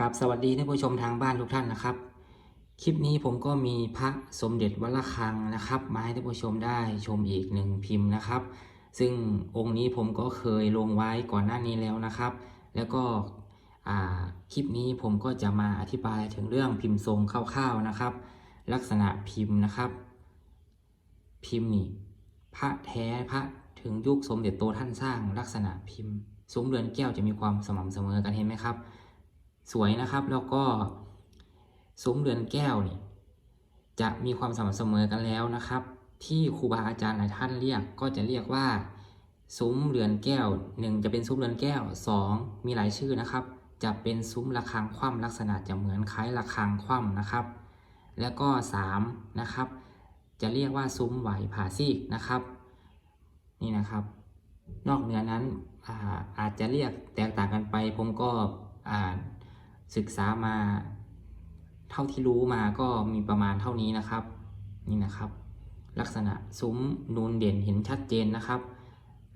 กับสวัสดีท่านผู้ชมทางบ้านทุกท่านนะครับ คลิปนี้ผมก็มีพระสมเด็จวัดระฆังนะครับ มาให้ท่านผู้ชมได้ชมอีกหนึ่งพิมพ์นะครับ ซึ่งองค์นี้ผมก็เคยลงไว้ก่อนหน้านี้แล้วนะครับ แล้วก็คลิปนี้ผมก็จะมาอธิบายถึงเรื่องพิมพ์ทรงคร่าวๆนะครับ ลักษณะพิมพ์นะครับ พิมพ์นี่พระแท้พระถึงยุคสมเด็จโตท่านสร้างลักษณะพิมพ์ซุ้มเรือนแก้วจะมีความสม่ำเสมอกันเห็นไหมครับ สวยนะครับ แล้วก็ซุ้มเรือนแก้วนี่จะมีความสม่ำเสมอกันแล้วนะครับ ที่ครูบาอาจารย์หลายท่านเรียกก็จะเรียกว่าซุ้มเรือนแก้วหนึ่งจะเป็นซุ้มเรือนแก้วสองมีหลายชื่อนะครับ จะเป็นซุ้มระฆังคว่ำลักษณะจะเหมือนคล้ายระฆังคว่ำนะครับ แล้วก็สามนะครับ จะเรียกว่าซุ้มไหวผาซีกนะครับ นี่นะครับ นอกเหนือนั้นอาอาจจะเรียกแตกต่างกันไปผมก็อ่า ศึกษามา เท่าที่รู้มาก็มีประมาณเท่านี้นะครับ นี่นะครับ ลักษณะซุ้มนูนเด่นเห็นชัดเจนนะครับ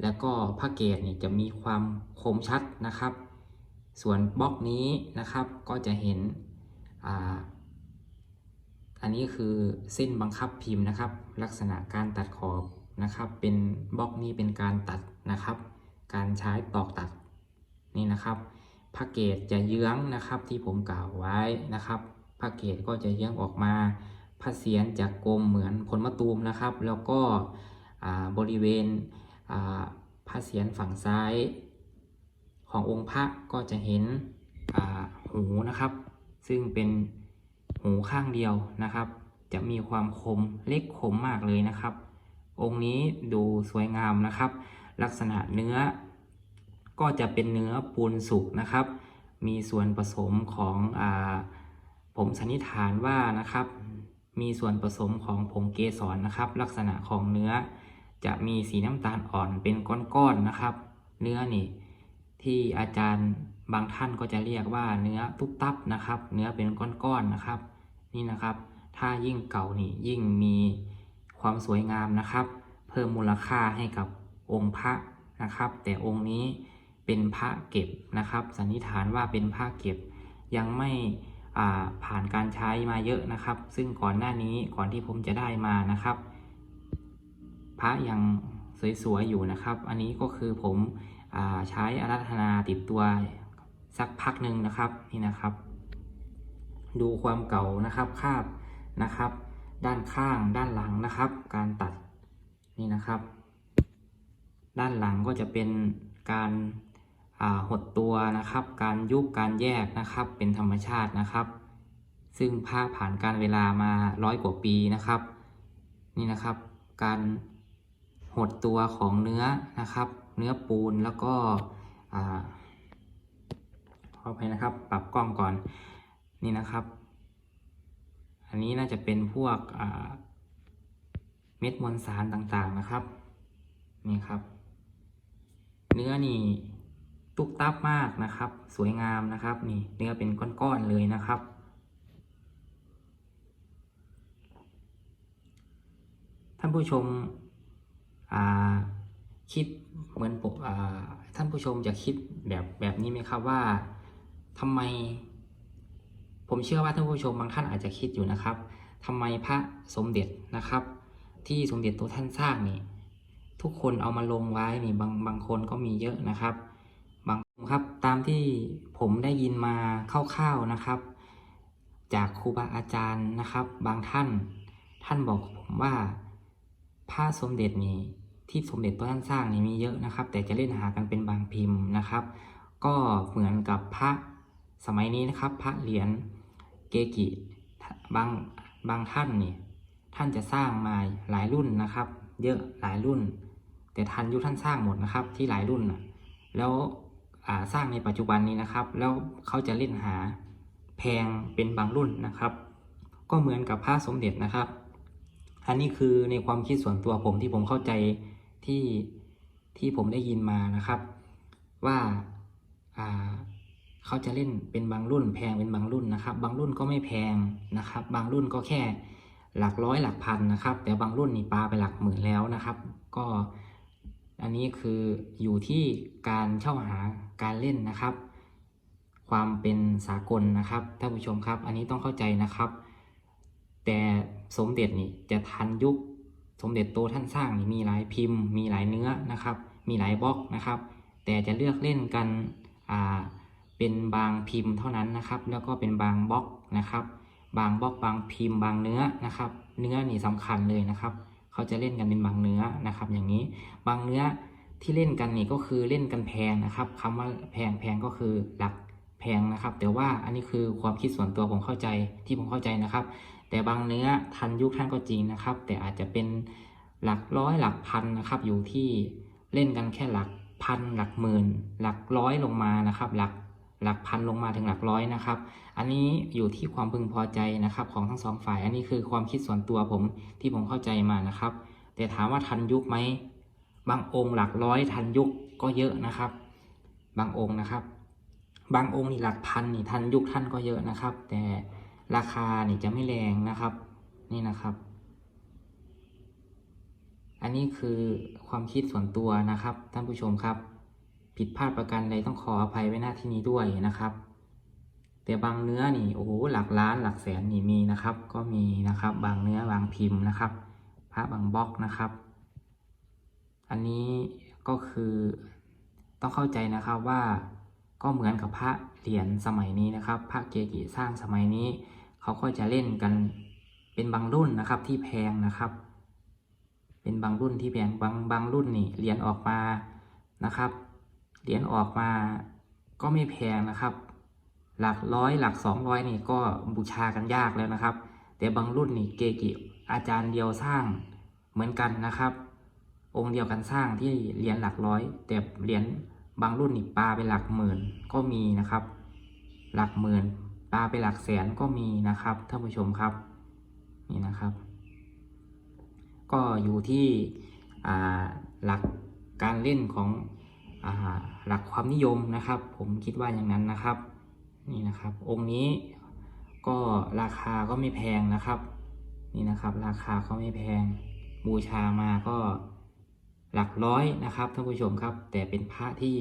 แล้วก็พระเกศนี่จะมีความคมชัดนะครับ ส่วนบล็อกนี้นะครับก็จะเห็นอ่าอันนี้คือเส้นบังคับพิมพ์นะครับ ลักษณะการตัดขอบนะครับ เป็นบล็อกนี้เป็นการตัดนะครับ การใช้ตอกตัดนี่นะครับ พระเกตจะเยื้องนะครับที่ผมกล่าวไว้นะครับ พระเกตก็จะเยื้องออกมา พระเศียรจะกลมเหมือนผลมะตูมนะครับ แล้วก็บริเวณพระเศียรฝั่งซ้ายขององค์พระก็จะเห็นหูนะครับ ซึ่งเป็นหูข้างเดียวนะครับ จะมีความคมเล็กคมมากเลยนะครับ องค์นี้ดูสวยงามนะครับ ลักษณะเนื้อ ก็จะเป็นเนื้อปูนสุกนะครับ มีส่วนผสมของอผมสันนิษฐานว่านะครับ มีส่วนผสมของผงเกสรนะครับ ลักษณะของเนื้อจะมีสีน้ำตาลอ่อนเป็นก้อนๆนะครับ เนื้อนี่ที่อาจารย์บางท่านก็จะเรียกว่าเนื้อตุ๊บตับนะครับ เนื้อเป็นก้อนๆนะครับ นี่นะครับ ถ้ายิ่งเก่านี่ยิ่งมีความสวยงามนะครับ เพิ่มมูลค่าให้กับองค์พระนะครับ แต่องค์นี้ เป็นพระเก็บนะครับ สันนิษฐานว่าเป็นพระเก็บ ยังไม่ผ่านการใช้มาเยอะนะครับ ซึ่งก่อนหน้านี้ก่อนที่ผมจะได้มานะครับ พระยังสวยๆอยู่นะครับ อันนี้ก็คือผมอใช้อารัธนาติดตัวสักพักหนึ่งนะครับนี่นะครับ ดูความเก่านะครับคาบนะครับ ด้านข้างด้านหลังนะครับ การตัดนี่นะครับ ด้านหลังก็จะเป็นการ หดตัวนะครับ การยุบการแยกนะครับ เป็นธรรมชาตินะครับ ซึ่งพระผ่านการเวลามาร้อยกว่าปีนะครับ นี่นะครับ การหดตัวของเนื้อนะครับ เนื้อปูนแล้วก็อ่าขอไปนะครับ ปรับกล้องก่อน นี่นะครับ อันนี้น่าจะเป็นพวกเม็ดมวลสารต่างๆนะครับ นี่ครับ เนื้อนี่ ตุกตับมากนะครับ สวยงามนะครับนี่เนื้อเป็นก้อนๆเลยนะครับ ท่านผู้ชมคิดเหมือนผมอ่าท่านผู้ชมจะคิดแบบแบบนี้ไหมครับว่าทำไม ผมเชื่อว่าท่านผู้ชมบางท่านอาจจะคิดอยู่นะครับทำไมพระสมเด็จนะครับ ที่สมเด็จตัวท่านสร้างนี่ทุกคนเอามาลงไว้นี่บางบางคนก็มีเยอะนะครับ ครับตามที่ผมได้ยินมาคร่าวๆนะครับ จากครูบาอาจารย์นะครับ บางท่าน ท่านบอกผมว่าพระสมเด็จนี่ที่สมเด็จตัวท่านสร้างนี่มีเยอะนะครับ แต่จะเล่นหากันเป็นบางพิมพ์นะครับ ก็เหมือนกับพระสมัยนี้นะครับ พระเหรียญเกกิบางบางท่านนี่ท่านจะสร้างมาหลายรุ่นนะครับ เยอะหลายรุ่น แต่ทันยุท่านสร้างหมดนะครับ ที่หลายรุ่นนะแล้ว สร้างในปัจจุบันนี้นะครับ แล้วเขาจะเล่นหาแพงเป็นบางรุ่นนะครับ ก็เหมือนกับพระสมเด็จนะครับ อันนี้คือในความคิดส่วนตัวผมที่ผมเข้าใจที่ที่ผมได้ยินมานะครับ ว่าอ่าเขาจะเล่นเป็นบางรุ่น แพงเป็นบางรุ่นนะครับ บางรุ่นก็ไม่แพงนะครับ บางรุ่นก็แค่หลักร้อยหลักพันนะครับ แต่บางรุ่นนี่ปาไปหลักหมื่นแล้วนะครับ ก็ อันนี้คืออยู่ที่การเช่าหาการเล่นนะครับ ความเป็นสากลนะครับท่านผู้ชมครับ อันนี้ต้องเข้าใจนะครับ แต่สมเด็จนี่จะทันยุค สมเด็จโตท่านสร้างนี่มีหลายพิมพ์ มีหลายเนื้อนะครับ มีหลายบล็อกนะครับ แต่จะเลือกเล่นกันอ่าเป็นบางพิมพ์เท่านั้นนะครับ แล้วก็เป็นบางบล็อกนะครับ บางบล็อกบางพิมพ์บางเนื้อนะครับ เนื้อนี่สำคัญเลยนะครับ เขาจะเล่นกันเป็นบางเนื้อนะครับ อย่างนี้บางเนื้อที่เล่นกันนี่ก็คือเล่นกันแพงนะครับคำว่าแพงแพงก็คือหลักแพงนะครับ แต่ว่าอันนี้คือความคิดส่วนตัวผมเข้าใจที่ผมเข้าใจนะครับ แต่บางเนื้อทันยุคท่านก็จริงนะครับ แต่อาจจะเป็นหลักร้อยหลักพันนะครับ อยู่ที่เล่นกันแค่หลักพันหลักหมื่น หลักร้อยลงมานะครับ หลัก หลักพันลงมาถึงหลักร้อยนะครับ อันนี้อยู่ที่ความพึงพอใจนะครับของทั้งสองฝ่าย อันนี้คือความคิดส่วนตัวผมที่ผมเข้าใจมานะครับ แต่ถามว่าทันยุคไหม บางองค์หลักร้อยทันยุคก็เยอะนะครับ บางองค์นะครับ บางองค์นี่หลักพันนี่ทันยุคท่านก็เยอะนะครับ แต่ราคานี่จะไม่แรงนะครับ นี่นะครับ อันนี้คือความคิดส่วนตัวนะครับท่านผู้ชมครับ ผิดพลาดประการใดต้องขออภัยไว้หน้าที่นี้ด้วยนะครับ แต่บางเนื้อนี่โอ้โหหลักล้านหลักแสนนี่มีนะครับ ก็มีนะครับ บางเนื้อบางพิมพ์นะครับพระบางบล็อกนะครับ อันนี้ก็คือต้องเข้าใจนะครับว่าก็เหมือนกับพระเหรียญสมัยนี้นะครับ พระเกจิสร้างสมัยนี้ เขาก็จะเล่นกันเป็นบางรุ่นนะครับที่แพงนะครับ เป็นบางรุ่นที่แพงบางบางรุ่นนี่เหรียญออกมานะครับ เหรียญออกมาก็ไม่แพงนะครับ หลักร้อยหลักสองร้อยนี่ก็บูชากันยากแล้วนะครับ แต่บางรุ่นนี่เกจิอาจารย์เดียวสร้างเหมือนกันนะครับ องค์เดียวกันสร้างที่เหรียญหลักร้อย แต่เหรียญบางรุ่นนี่ปลาไปหลักหมื่นก็มีนะครับ หลักหมื่นปลาไปหลักแสนก็มีนะครับท่านผู้ชมครับนี่นะครับ ก็อยู่ที่อ่าหลักการเล่นของ หลักความนิยมนะครับ ผมคิดว่าอย่างนั้นนะครับนี่นะครับ องค์นี้ก็ราคาก็ไม่แพงนะครับ นี่นะครับ ราคาก็ไม่แพง บูชามาก็หลักร้อยนะครับท่านผู้ชมครับ แต่เป็นพระที่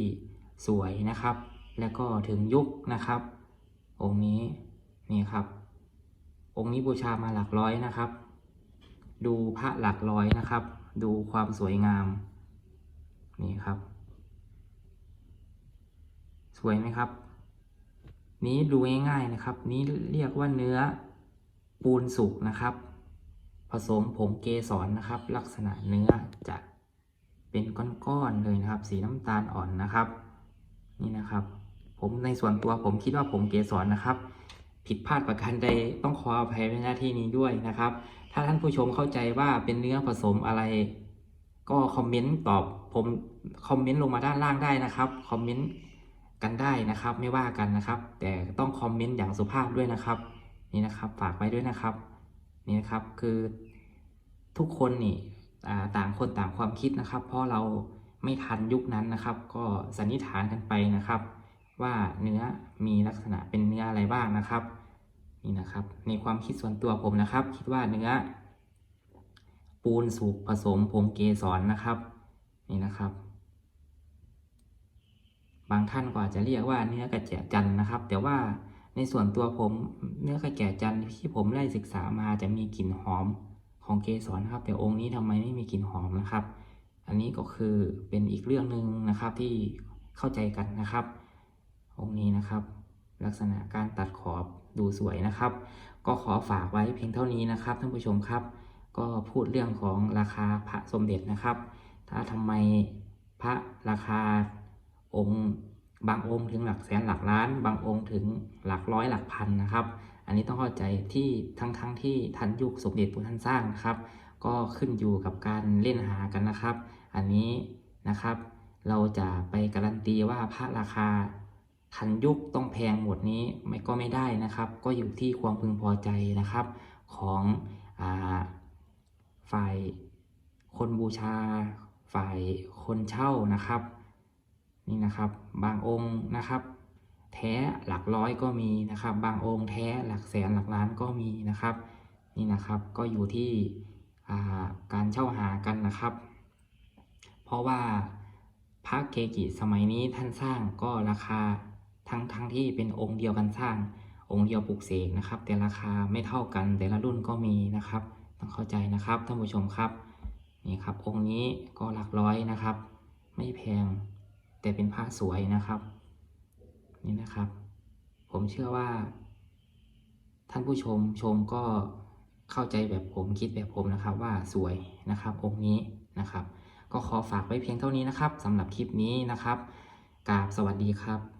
สวยนะครับ แล้วก็ถึงยุคนะครับ องค์นี้นี่ครับ องค์นี้บูชามาหลักร้อยนะครับ ดูพระหลักร้อยนะครับ ดูความสวยงาม นี่ครับ วยไหมครับ นี้ดูง่ายๆนะครับ นี้เรียกว่าเนื้อปูนสุกนะครับ ผสมผงเกสรนะครับ ลักษณะเนื้อจะเป็นก้อนๆเลยนะครับ สีน้ำตาลอ่อนนะครับ นี่นะครับ ผมในส่วนตัวผมคิดว่าผงเกสรนะครับ ผิดพลาดประการใดต้องขออภัยในหน้าที่นี้ด้วยนะครับ ถ้าท่านผู้ชมเข้าใจว่าเป็นเนื้อผสมอะไร ก็คอมเมนต์ตอบผมคอมเมนต์ลงมาด้านล่างได้นะครับคอมเมนต์ กันได้นะครับ ไม่ว่ากันนะครับ แต่ต้องคอมเมนต์อย่างสุภาพด้วยนะครับ นี่นะครับ ฝากไว้ด้วยนะครับ นี่นะครับคือทุกคนนี่ต่างคนต่างความคิดนะครับ เพราะเราไม่ทันยุคนั้นนะครับ ก็สันนิษฐานกันไปนะครับ ว่าเนื้อมีลักษณะเป็นเนื้ออะไรบ้างนะครับ นี่นะครับ ในความคิดส่วนตัวผมนะครับ คิดว่าเนื้อ ปูนสุกผสมผงเกสรนะครับ นี่นะครับ บางท่านก็อาจจะเรียกว่าเนื้อกระแจจันนะครับ แต่ว่าในส่วนตัวผมเนื้อกระแจจันที่ผมได้ศึกษามาจะมีกลิ่นหอมของเกสรนะครับ แต่องค์นี้ทำไมไม่มีกลิ่นหอมนะครับ อันนี้ก็คือเป็นอีกเรื่องหนึ่งนะครับที่เข้าใจกันนะครับ องค์นี้นะครับ ลักษณะการตัดขอบดูสวยนะครับ ก็ขอฝากไว้เพียงเท่านี้นะครับท่านผู้ชมครับ ก็พูดเรื่องของราคาพระสมเด็จนะครับ ถ้าทำไมพระราคา องค์บางองค์ถึงหลักแสนหลักล้าน บางองค์ถึงหลักร้อยหลักพันนะครับ อันนี้ต้องเข้าใจที่ทั้งๆทที่ทันยุคสมเด็จพระท่านสร้างนะครับ ก็ขึ้นอยู่กับการเล่นหากันนะครับ อันนี้นะครับ เราจะไปการันตีว่าพระราคาทันยุคต้องแพงหมดนี้ไม่ก็ไม่ได้นะครับ ก็อยู่ที่ความพึงพอใจนะครับของอฝ่ายคนบูชา ฝ่ายคนเช่านะครับ นี่นะครับ บางองค์นะครับ แท้หลักร้อยก็มีนะครับ บางองค์แท้หลักแสนหลักล้านก็มีนะครับ นี่นะครับก็อยู่ที่าการเช่าหากันนะครับ เพราะว่าพระเกจิสมัยนี้ท่านสร้างก็ราคาถ้าทั้งทั้งที่เป็นองค์เดียวกันสร้าง องค์เดียวปลูกเสกนะครับ แต่ราคาไม่เท่ากัน แต่ละรุ่นก็มีนะครับ ต้องเข้าใจนะครับท่านผู้ชมครับนี่ครับองค์นี้ก็หลักร้อยนะครับ ไม่แพง แต่เป็นพระสวยนะครับ นี่นะครับ ผมเชื่อว่า ท่านผู้ชมชมก็เข้าใจแบบผมคิดแบบผมนะครับว่าสวยนะครับองค์นี้นะครับ ก็ขอฝากไว้เพียงเท่านี้นะครับสำหรับคลิปนี้นะครับกราบสวัสดีครับ